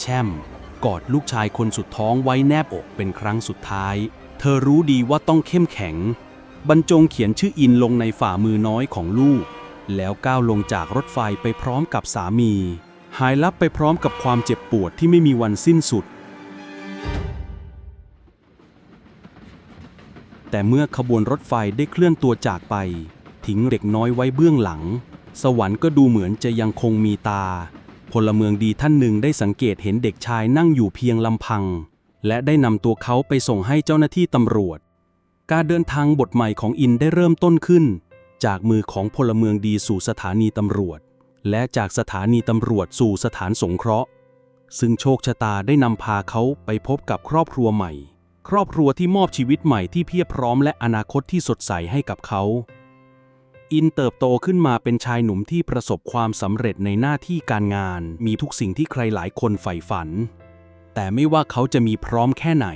แช่ม กอดลูกชายคนสุดท้องไว้แนบอกเป็นครั้งสุดท้าย เธอรู้ดีว่าต้องเข้มแข็ง บรรจงเขียนชื่ออินลงในฝ่ามือน้อยของลูก แล้วก้าวลงจากรถไฟไปพร้อมกับสามี หายลับไปพร้อมกับความเจ็บปวดที่ไม่มีวันสิ้นสุด แต่เมื่อขบวนรถไฟได้เคลื่อนตัวจากไป ทิ้งเด็กน้อยไว้เบื้องหลัง สวรรค์ก็ดูเหมือนจะยังคงมีตา พลเมืองดีท่านหนึ่งได้สังเกตเห็นเด็กชายนั่งอยู่เพียงลำพัง และได้นำตัวเขาไปส่งให้เจ้าหน้าที่ตำรวจ การเดินทางบทใหม่ของอินได้เริ่มต้นขึ้น จากมือของพลเมืองดีสู่สถานีตำรวจ และจากสถานีตำรวจสู่สถานสงเคราะห์ ซึ่งโชคชะตาได้นำพาเขาไปพบกับครอบครัวใหม่ ครอบครัวที่มอบชีวิตใหม่ที่เพียบพร้อมและอนาคตที่สดใสให้กับเขา อินเติบโตขึ้นมาเป็นชายหนุ่มที่ประสบความสำเร็จในหน้าที่การงาน มีทุกสิ่งที่ใครหลายคนใฝ่ฝัน แต่ไม่ว่าเขาจะมีพร้อมแค่ไหน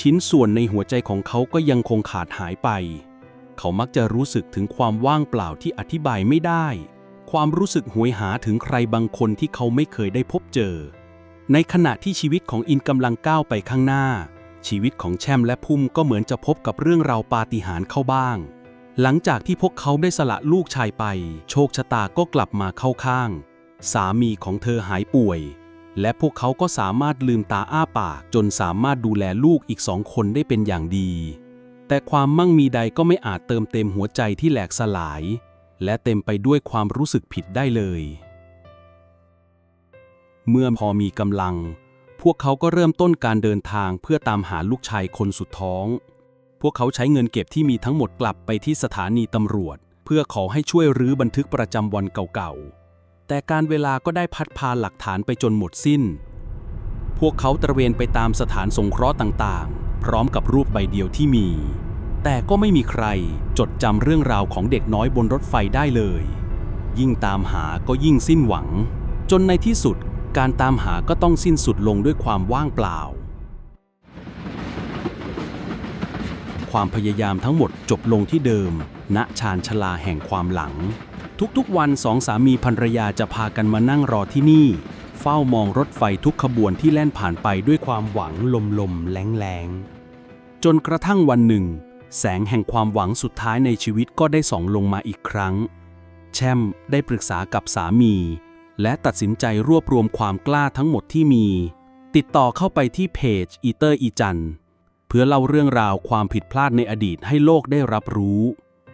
ชิ้นส่วนในหัวใจของเขาก็ยังคงขาดหายไป เขามักจะรู้สึกถึงความว่างเปล่าที่อธิบายไม่ได้ ความรู้สึกหวยหาถึงใครบางคนที่เขาไม่เคยได้พบเจอ ในขณะที่ชีวิตของอินกำลังก้าวไปข้างหน้า ชีวิตของแชมและพุ่มก็เหมือนจะพบกับเรื่องราวปาฏิหาริย์เข้าบ้าง หลังจากที่พวกเขาได้สละลูกชายไป โชคชะตาก็กลับมาเข้าข้าง สามีของเธอหายป่วย และพวกเขาก็สามารถลืมตาอ้าปาก จนสามารถดูแลลูกอีกสองคนได้เป็นอย่างดี แต่ความมั่งมีใดก็ไม่อาจเติมเต็มหัวใจที่แหลกสลาย และเต็มไปด้วยความรู้สึกผิดได้เลย เมื่อพอมีกำลัง พวกเขาก็เริ่มต้นการเดินทางเพื่อตามหาลูกชายคนสุดท้อง พวกเขาใช้เงินเก็บที่มีทั้งหมดกลับไปที่สถานีตำรวจ เพื่อขอให้ช่วยรื้อบันทึกประจำวันเก่าๆ แต่การเวลาก็ได้พัดพาหลักฐานไปจนหมดสิ้น พวกเขาตระเวนไปตามสถานสงเคราะห์ต่างๆ พร้อมกับรูปใบเดียวที่มี แต่ก็ไม่มีใครจดจำเรื่องราวของเด็กน้อยบนรถไฟได้เลย ยิ่งตามหาก็ยิ่งสิ้นหวัง จนในที่สุดการตามหาก็ต้องสิ้นสุดลงด้วยความว่างเปล่า ความพยายามทั้งหมดจบลงที่เดิม ณ ชานชลาแห่งความหลัง ทุกๆวันสองสามีภรรยาจะพากันมานั่งรอที่นี่ เฝ้ามองรถไฟทุกขบวนที่แล่นผ่านไปด้วยความหวังลมๆแรงๆจนกระทั่งวันหนึ่ง แสงแห่งความหวังสุดท้ายในชีวิตก็ได้ส่องลงมาอีกครั้ง แชมได้ปรึกษากับสามี และตัดสินใจรวบรวมความกล้าทั้งหมดที่มี ติดต่อเข้าไปที่เพจอีเตอร์อีจันเพื่อเล่าเรื่องราวความผิดพลาดในอดีตให้โลกได้รับรู้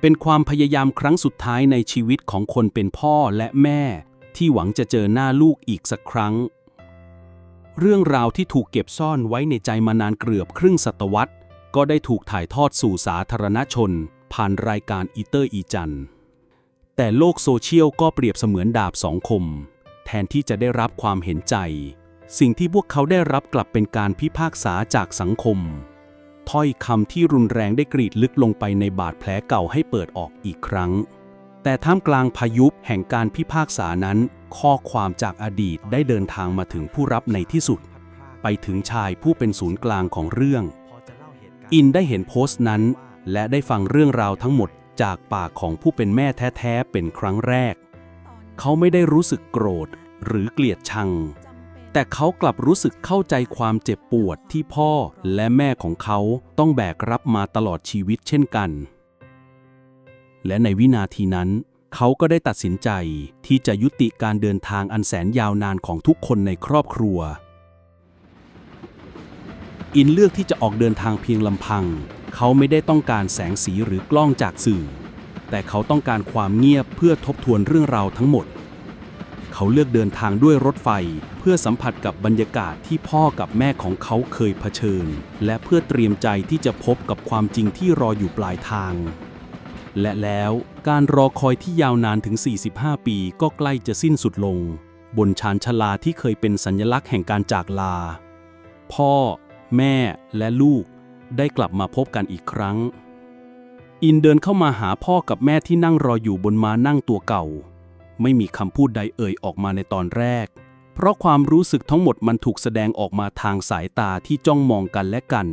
เป็นความพยายามครั้งสุดท้ายในชีวิตของคนเป็นพ่อและแม่ ที่หวังจะเจอหน้าลูกอีกสักครั้ง เรื่องราวที่ถูกเก็บซ่อนไว้ในใจมานานเกือบครึ่งศตวรรษ ก็ได้ถูกถ่ายทอดสู่สาธารณชน ผ่านรายการอีเตอร์อีจัน แต่โลกโซเชียลก็เปรียบเสมือนดาบสองคม แทนที่จะได้รับความเห็นใจ สิ่งที่พวกเขาได้รับกลับเป็นการพิพากษาจากสังคม ถ้อยคำที่รุนแรงได้กรีดลึกลงไปในบาดแผลเก่าให้เปิดออกอีกครั้ง แต่ท่ามกลางพายุแห่งการพิพากษานั้น ข้อความจากอดีตได้เดินทางมาถึงผู้รับในที่สุด ไปถึงชายผู้เป็นศูนย์กลางของเรื่อง อินได้เห็นโพสต์นั้น และได้ฟังเรื่องราวทั้งหมดจากปากของผู้เป็นแม่แท้ๆเป็นครั้งแรก เขาไม่ได้รู้สึกโกรธหรือเกลียดชัง แต่เขากลับรู้สึกเข้าใจความเจ็บปวดที่พ่อและแม่ของเขาต้องแบกรับมาตลอดชีวิตเช่นกัน และในวินาทีนั้น เขาก็ได้ตัดสินใจที่จะยุติการเดินทางอันแสนยาวนานของทุกคนในครอบครัว อินเลือกที่จะออกเดินทางเพียงลำพัง เขาไม่ได้ต้องการแสงสีหรือกล้องจากสื่อ แต่เขาต้องการความเงียบเพื่อทบทวนเรื่องราวทั้งหมด เขาเลือกเดินทางด้วยรถไฟ เพื่อสัมผัสกับบรรยากาศที่พ่อกับแม่ของเขาเคยเผชิญ และเพื่อเตรียมใจที่จะพบกับความจริงที่รออยู่ปลายทาง และแล้วการรอคอยที่ยาวนานถึง 45 ปีก็ใกล้จะสิ้นสุดลง บนชานชลาที่เคยเป็นสัญลักษณ์แห่งการจากลา พ่อ แม่และลูก ได้กลับมาพบกันอีกครั้ง อินเดินเข้ามาหาพ่อกับแม่ที่นั่งรออยู่บนม้านั่งตัวเก่า ไม่มีคำพูดใดเอ่ยออกมาในตอนแรก เพราะความรู้สึกทั้งหมดมันถูกแสดงออกมาทางสายตาที่จ้องมองกันและกัน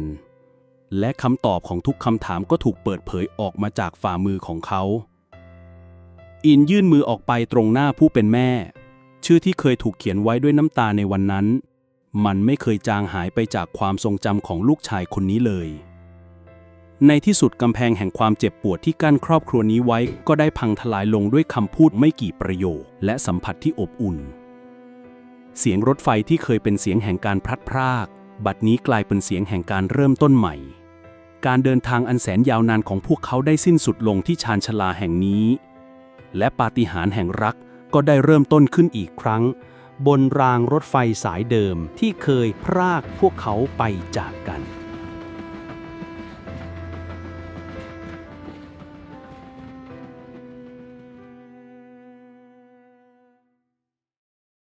และคำตอบของทุกคำถามก็ถูกเปิดเผยออกมาจากฝ่ามือของเขา อินยื่นมือออกไปตรงหน้าผู้เป็นแม่ ชื่อที่เคยถูกเขียนไว้ด้วยน้ำตาในวันนั้น มันไม่เคยจางหายไปจากความทรงจำของลูกชายคนนี้เลย ในที่สุดกำแพงแห่งความเจ็บปวดที่กั้นครอบครัวนี้ไว้ ก็ได้พังทลายลงด้วยคำพูดไม่กี่ประโยค และสัมผัสที่อบอุ่น เสียงรถไฟที่เคยเป็นเสียงแห่งการพลัดพราก บัดนี้กลายเป็นเสียงแห่งการเริ่มต้นใหม่ การเดินทางอันแสนยาวนานของพวกเขาได้สิ้นสุดลงที่ชานชาลาแห่งนี้ และปาฏิหาริย์แห่งรักก็ได้เริ่มต้นขึ้นอีกครั้ง บนรางรถไฟสายเดิมที่เคยพรากพวกเขาไปจากกัน